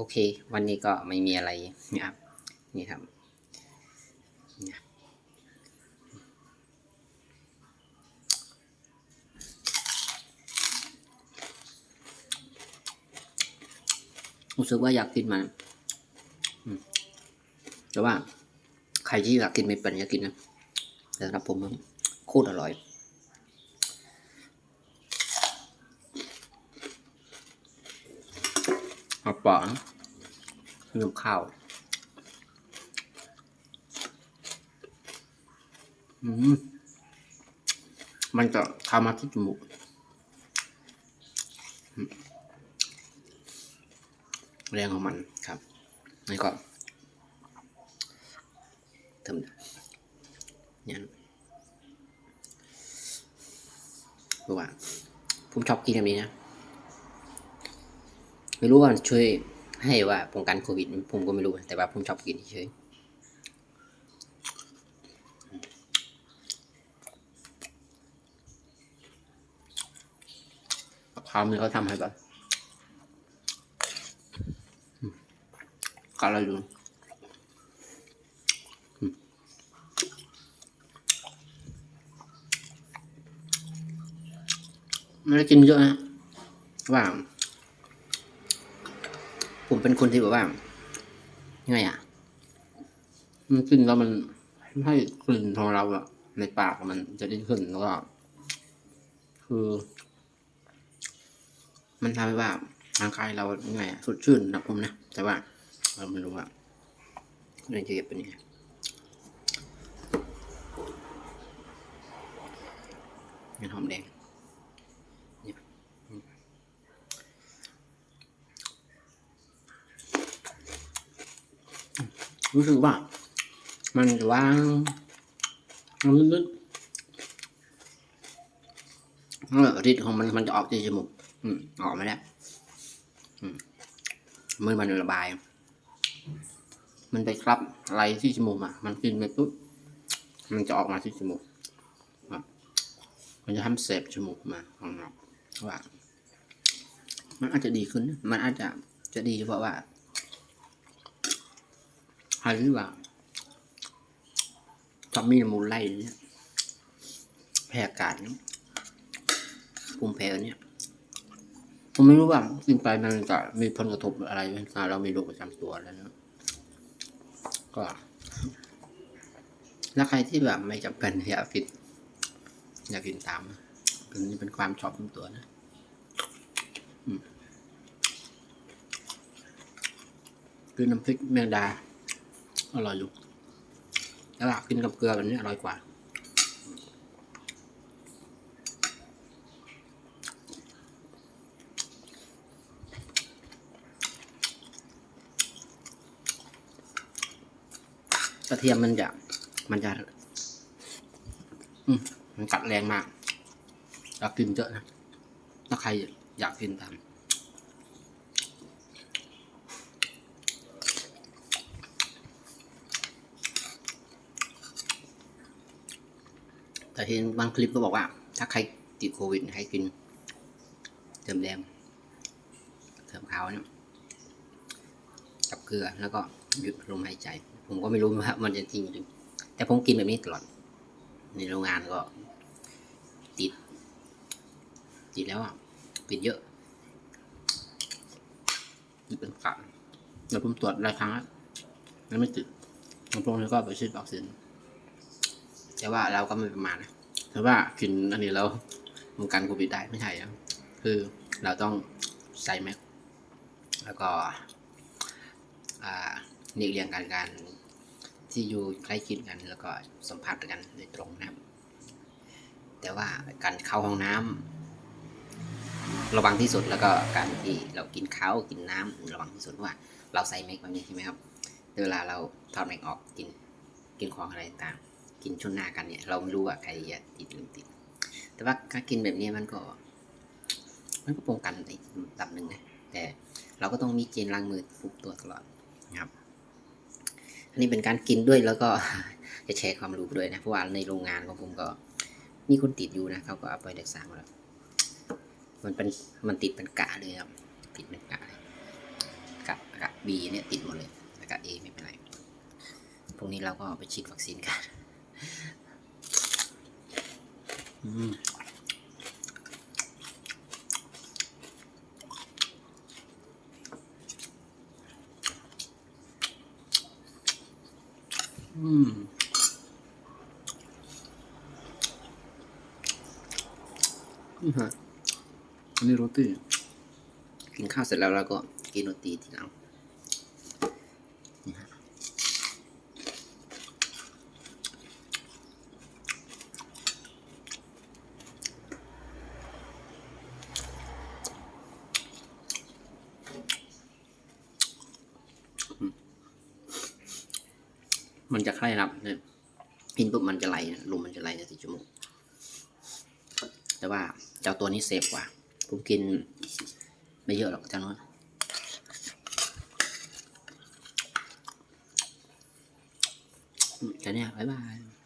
โอเค วันนี้ก็ไม่มีอะไรนะครับนี่ครับรู้สึกว่าอยากกินมันแต่ว่าใครที่อยากกินไม่เป็นอยากกินนะแต่สำหรับผมโคตรอร่อย เอา ปอนนึ่งข้าวอืมมันจะเข้ามาที่จมูกอืมแรงของมันครับ นี่ก็ทำนี่ยเพราะว่าผมชอบกินแบบนี้นะ ไม่รู้ว่ามันช่วยให้ว่าป้องกันโควิด ผมก็ไม่รู้ แต่ว่าผมชอบกินเฉยความนี้เขาทำให้แบบก็อะไรดูอืมไม่ได้กินเยอะนะว่า ผมเป็นคนที่แบบว่ายังไงอะ มันกินแล้วมันให้กลิ่นของเราอะในปากมันจะได้ขึ้นแล้วก็คือ มันทำให้ว่าร่างกายเรายังไงอะสดชื่นนะผมนะแต่ว่าเราไม่รู้ว่าเรื่องจะเก็บเป็นยังไงเงินหอมแดง รู้สึกว่า มันจะว่างมันลึกๆเออฤทธิ์ของมันมันจะออกที่จมูกอืมออกไม่ได้อืมมือมันระบาย มันไปครับอะไรที่จมูกอะ มันกินไปปุ๊บมันจะออกมาที่จมูกมันจะทำเสบจมูกมาของเราว่า มันอาจจะดีขึ้น มันอาจจะจะดีเพราะว่า หรือว่าทอมมี่มูลไล่เนี่ยแพ้อากาศเนี่ยภูมิแพ้เนี่ยผมไม่รู้ว่ากินไปมันจะมีผลกระทบอะไรไหมถ้าเรามีโรคประจำตัวแล้วนะก็แล้วใครที่แบบไม่จำเป็นอยากกินอยากกินตามอันนี้เป็นความชอบของตัวนะคือน้ำพริกแมงดา อร่อยอยู่แล้วกินกับเกลือแบบนี้อร่อยกว่า กระเทียมมันจะมันจะมมันกัดแรงมากอยากกินเยอะนะ ถ้าใครอยากกินตาม แต่เห็นบางคลิปก็บอกว่า ถ้าใครติดโควิดให้กินเติมแดงเติมขาวเนี่ยกับเกลือแล้วก็หยุดลมหายใจ ผมก็ไม่รู้ว่ามันจะจริงหรือแต่ผมกินแบบนี้ตลอดในโรงงานก็ ติด ติดแล้วอะติดเยอะติดเป็นกะแล้วผมตรวจหลายครั้งแล้วไม่ติดผมพวกนี้ก็ไปฉีดวัคซีน แต่ว่าเราก็ไม่ประมาทนะแต่ว่ากินอันนี้เราป้องกันโควิดได้ไม่ใช่นะคือเราต้องใส่แมสแล้วก็หลีกเลี่ยงการการที่อยู่ใกล้ชิดกัน แล้วก็สัมผัสกันโดยตรงนะครับ แต่ว่าการเข้าห้องน้ำระวังที่สุดแล้วก็การที่เรากินข้าวกินน้ำระวังที่สุดว่าเราใส่แมสแบบนี้ใช่ไหมครับเวลาเราถอดแมสออกกินกินของอะไรต่าง กินชนหน้ากันเนี่ย เราไม่รู้ว่าใครจะติดหรือไม่ติด แต่ว่าการกินแบบนี้มันก็ มันก็ป้องกันในระดับหนึ่งนะแต่เราก็ต้องมีเจนล้างมือฟุกตัวตลอดนะครับ อันนี้เป็นการกินด้วยแล้วก็จะแชร์ความรู้ด้วยนะเพราะว่าในโรงงานของผมก็มีคนติดอยู่นะเขาก็เอาไปรักษามแล้วมันเป็นมันติดเป็นกะเลยครับ ติดเป็นกะเลยกับกับ B เนี่ยติดหมดเลยแต่กับ A ไม่เป็นไรพวกนี้เราก็ไปฉีดวัคซีนกัน อืมอืม นี่ฮะอันนี้โรตีกินข้าวเสร็จแล้วเราก็กินโรตีทีหลัง มันจะใคร่รับเนี่ยกินปุ๊บมันจะไหลนะลมมันจะไหลในที่จมูกแต่ว่าเจ้าตัวนี้เซฟกว่า ผมกินไม่เยอะหรอกเจ้าน้อยอืมแต่เนี่ยบ๊ายบาย